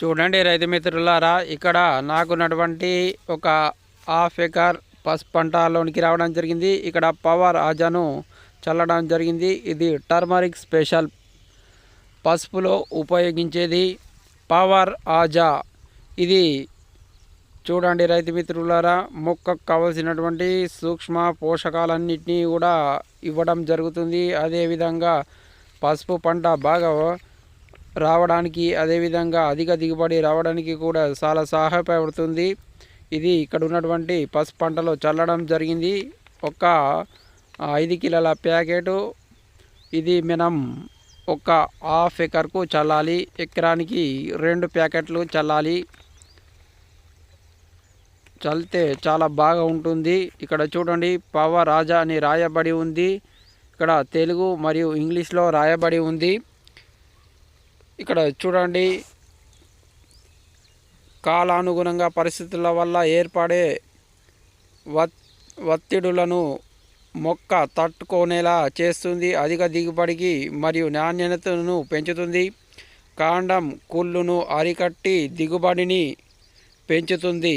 చూడండి రైతు మిత్రులారా ఇక్కడ నాకున్నటువంటి ఒక హాఫ్ ఎకర్ పసుపు పంటలోనికి రావడం జరిగింది. ఇక్కడ పవర్ ఆజాను చల్లడం జరిగింది. ఇది టర్మరిక్ స్పెషల్ పసుపులో ఉపయోగించేది పవర్ ఆజా. ఇది చూడండి రైతు మిత్రులారా మొక్కకు కావలసినటువంటి సూక్ష్మ పోషకాలన్నింటినీ కూడా ఇవ్వడం జరుగుతుంది. అదేవిధంగా పసుపు పంట బాగా రావడానికి అదేవిధంగా అధిక దిగుబడి రావడానికి కూడా చాలా సహాయపడుతుంది. ఇది ఇక్కడ ఉన్నటువంటి పసుపు పంటలో చల్లడం జరిగింది. ఒక ఐదు కిలోల ప్యాకెటు ఇది మనం ఒక హాఫ్ ఎకర్కు చల్లాలి. ఎకరానికి రెండు ప్యాకెట్లు చల్లాలి. చల్లితే చాలా బాగా ఉంటుంది. ఇక్కడ చూడండి పవర్ రాజా అని రాయబడి ఉంది. ఇక్కడ తెలుగు మరియు ఇంగ్లీష్లో రాయబడి ఉంది. ఇక్కడ చూడండి. కాలానుగుణంగా పరిస్థితుల వల్ల ఏర్పడే ఒత్తిడులను మొక్క తట్టుకునేలా చేస్తుంది. అధిక దిగుబడికి మరియు నాణ్యతను పెంచుతుంది. కాండం కుళ్ళును అరికట్టి దిగుబడిని పెంచుతుంది.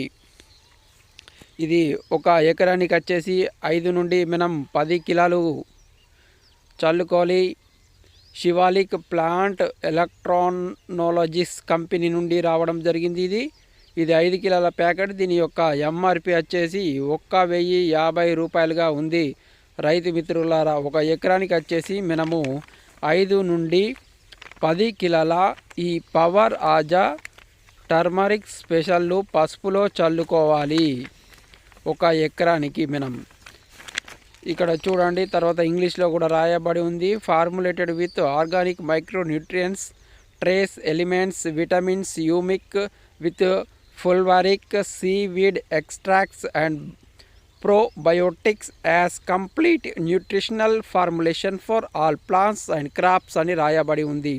ఇది ఒక ఎకరానికి వచ్చేసి ఐదు నుండి మనం పది కిలోలు చల్లుకోవాలి. శివాలిక్ ప్లాంట్ ఎలక్ట్రానోలజిస్ కంపెనీ నుండి రావడం జరిగింది ఇది. ఇది ఐదు కిలోల ప్యాకెట్ దీని యొక్క ఎంఆర్పి వచ్చేసి ఒక్క వెయ్యి యాభై రూపాయలుగా ఉంది. రైతు మిత్రులారా ఒక ఎకరానికి వచ్చేసి మనము ఐదు నుండి పది కిలోల ఈ పవర్ ఆజా టర్మరిక్ స్పెషల్లు పసుపులో చల్లుకోవాలి. ఒక ఎకరానికి మనం ఇక్కడ చూడండి తర్వాత ఇంగ్లీష్లో కూడా రాయబడి ఉంది. Formulated with organic micro nutrients trace elements vitamins humic with fulvic seaweed extracts and probiotics as complete nutritional formulation for all plants and crops అని రాయబడి ఉంది.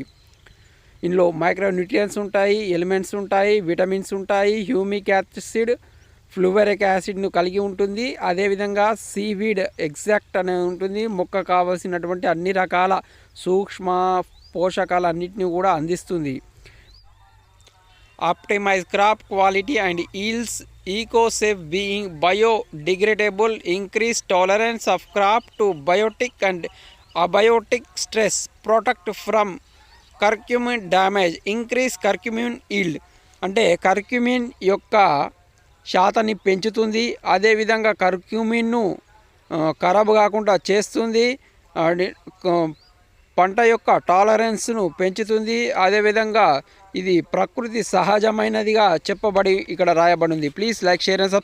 ఇందులో మైక్రో న్యూట్రియన్స్ ఉంటాయి ఎలిమెంట్స్ ఉంటాయి విటమిన్స్ ఉంటాయి హ్యూమిక్ యాసిడ్ ఫ్లూవరిక్ యాసిడ్ను కలిగి ఉంటుంది. అదేవిధంగా సీవీడ్ ఎగ్జాక్ట్ అనే ఉంటుంది. మొక్క కావలసినటువంటి అన్ని రకాల సూక్ష్మ పోషకాలన్నింటినీ కూడా అందిస్తుంది. Optimize crop quality and yields eco safe being biodegradable increase tolerance of crop to biotic and abiotic stress protect from curcumin damage increase curcumin yield. అంటే కర్క్యూమిన్ యొక్క శాతాన్ని పెంచుతుంది. అదేవిధంగా కర్క్యూమిన్ను ఖరాబు కాకుండా చేస్తుంది. పంట యొక్క టాలరెన్స్ను పెంచుతుంది. అదేవిధంగా ఇది ప్రకృతి సహజమైనదిగా చెప్పబడి ఇక్కడ రాయబడింది please like share and subscribe.